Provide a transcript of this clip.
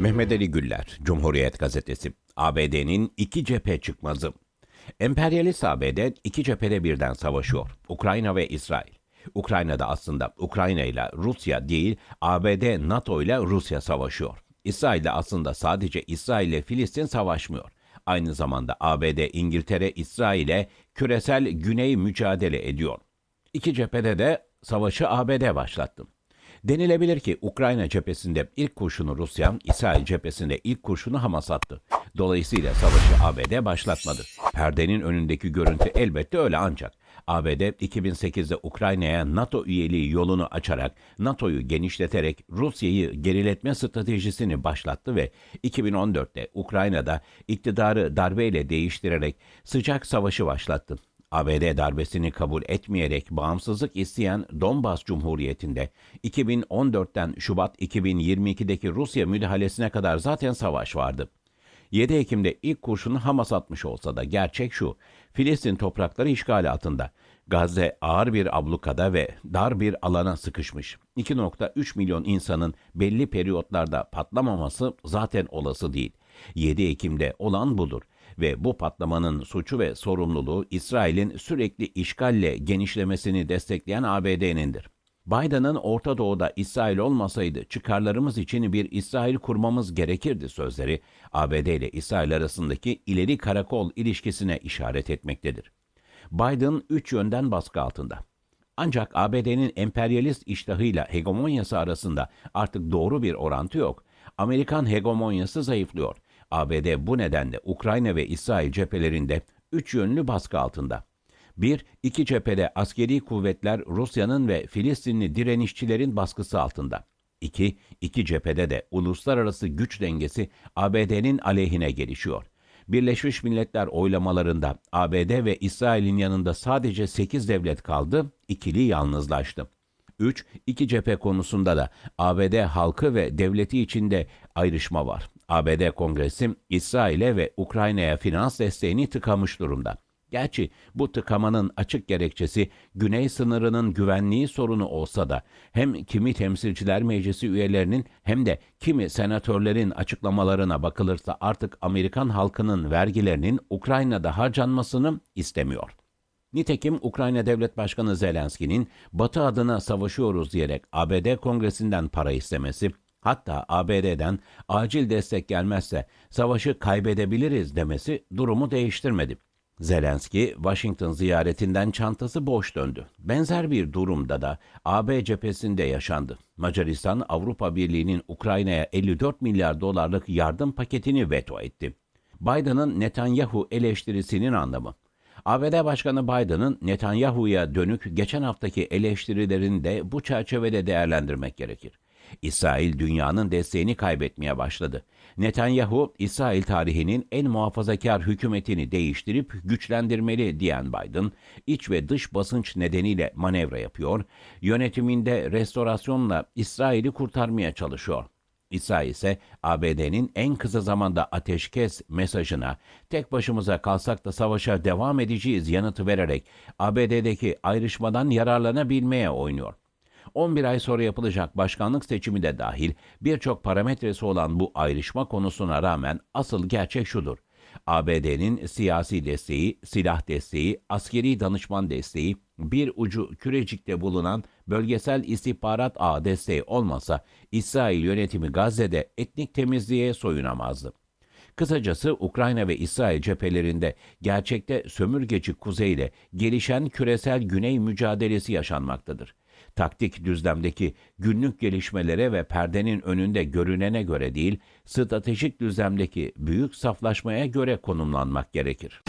Mehmet Ali Güller, Cumhuriyet Gazetesi. ABD'nin iki cephe çıkmazı. Emperyalist ABD iki cephede birden savaşıyor. Ukrayna ve İsrail. Ukrayna'da aslında Ukrayna ile Rusya değil, ABD, NATO ile Rusya savaşıyor. İsrail'de aslında sadece İsrail ile Filistin savaşmıyor. Aynı zamanda ABD, İngiltere, İsrail'e küresel güney mücadele ediyor. İki cephede de savaşı ABD başlattı. Denilebilir ki Ukrayna cephesinde ilk kurşunu Rusya, İsrail cephesinde ilk kurşunu Hamas attı. Dolayısıyla savaşı ABD başlatmadı. Perdenin önündeki görüntü elbette öyle ancak ABD 2008'de Ukrayna'ya NATO üyeliği yolunu açarak NATO'yu genişleterek Rusya'yı geriletme stratejisini başlattı ve 2014'te Ukrayna'da iktidarı darbeyle değiştirerek sıcak savaşı başlattı. ABD darbesini kabul etmeyerek bağımsızlık isteyen Donbas Cumhuriyeti'nde 2014'ten Şubat 2022'deki Rusya müdahalesine kadar zaten savaş vardı. 7 Ekim'de ilk kurşunu Hamas atmış olsa da gerçek şu, Filistin toprakları işgal altında. Gazze ağır bir ablukada ve dar bir alana sıkışmış. 2.3 milyon insanın belli periyotlarda patlamaması zaten olası değil. 7 Ekim'de olan budur ve bu patlamanın suçu ve sorumluluğu İsrail'in sürekli işgalle genişlemesini destekleyen ABD'nindir. Biden'ın Orta Doğu'da İsrail olmasaydı çıkarlarımız için bir İsrail kurmamız gerekirdi sözleri ABD ile İsrail arasındaki ileri karakol ilişkisine işaret etmektedir. Biden üç yönden baskı altında. Ancak ABD'nin emperyalist iştahıyla hegemonyası arasında artık doğru bir orantı yok. Amerikan hegemonyası zayıflıyor. ABD bu nedenle Ukrayna ve İsrail cephelerinde üç yönlü baskı altında. 1. İki cephede askeri kuvvetler Rusya'nın ve Filistinli direnişçilerin baskısı altında. 2. İki cephede de uluslararası güç dengesi ABD'nin aleyhine gelişiyor. Birleşmiş Milletler oylamalarında ABD ve İsrail'in yanında sadece 8 devlet kaldı, ikili yalnızlaştı. 3. İki cephe konusunda da ABD halkı ve devleti içinde ayrışma var. ABD Kongresi İsrail'e ve Ukrayna'ya finans desteğini tıkamış durumda. Gerçi bu tıkamanın açık gerekçesi güney sınırının güvenliği sorunu olsa da hem kimi temsilciler meclisi üyelerinin hem de kimi senatörlerin açıklamalarına bakılırsa artık Amerikan halkının vergilerinin Ukrayna'da harcanmasını istemiyor. Nitekim Ukrayna Devlet Başkanı Zelenski'nin Batı adına savaşıyoruz diyerek ABD Kongresi'nden para istemesi, hatta ABD'den acil destek gelmezse savaşı kaybedebiliriz demesi durumu değiştirmedi. Zelenski, Washington ziyaretinden çantası boş döndü. Benzer bir durumda da AB cephesinde yaşandı. Macaristan, Avrupa Birliği'nin Ukrayna'ya 54 milyar dolarlık yardım paketini veto etti. Biden'ın Netanyahu eleştirisinin anlamı. ABD Başkanı Biden'ın Netanyahu'ya dönük geçen haftaki eleştirilerini de bu çerçevede değerlendirmek gerekir. İsrail dünyanın desteğini kaybetmeye başladı. Netanyahu, İsrail tarihinin en muhafazakar hükümetini değiştirip güçlendirmeli diyen Biden, iç ve dış basınç nedeniyle manevra yapıyor, yönetiminde restorasyonla İsrail'i kurtarmaya çalışıyor. İsrail ise ABD'nin en kısa zamanda ateşkes mesajına tek başımıza kalsak da savaşa devam edeceğiz yanıtı vererek ABD'deki ayrışmadan yararlanabilmeye oynuyor. 11 ay sonra yapılacak başkanlık seçimi de dahil birçok parametresi olan bu ayrışma konusuna rağmen asıl gerçek şudur. ABD'nin siyasi desteği, silah desteği, askeri danışman desteği, bir ucu kürecikte bulunan bölgesel istihbarat ağı desteği olmasa İsrail yönetimi Gazze'de etnik temizliğe soyunamazdı. Kısacası Ukrayna ve İsrail cephelerinde gerçekte sömürgeci kuzeyle gelişen küresel güney mücadelesi yaşanmaktadır taktik düzlemdeki günlük gelişmelere ve perdenin önünde görünene göre değil, stratejik düzlemdeki büyük saflaşmaya göre konumlanmak gerekir.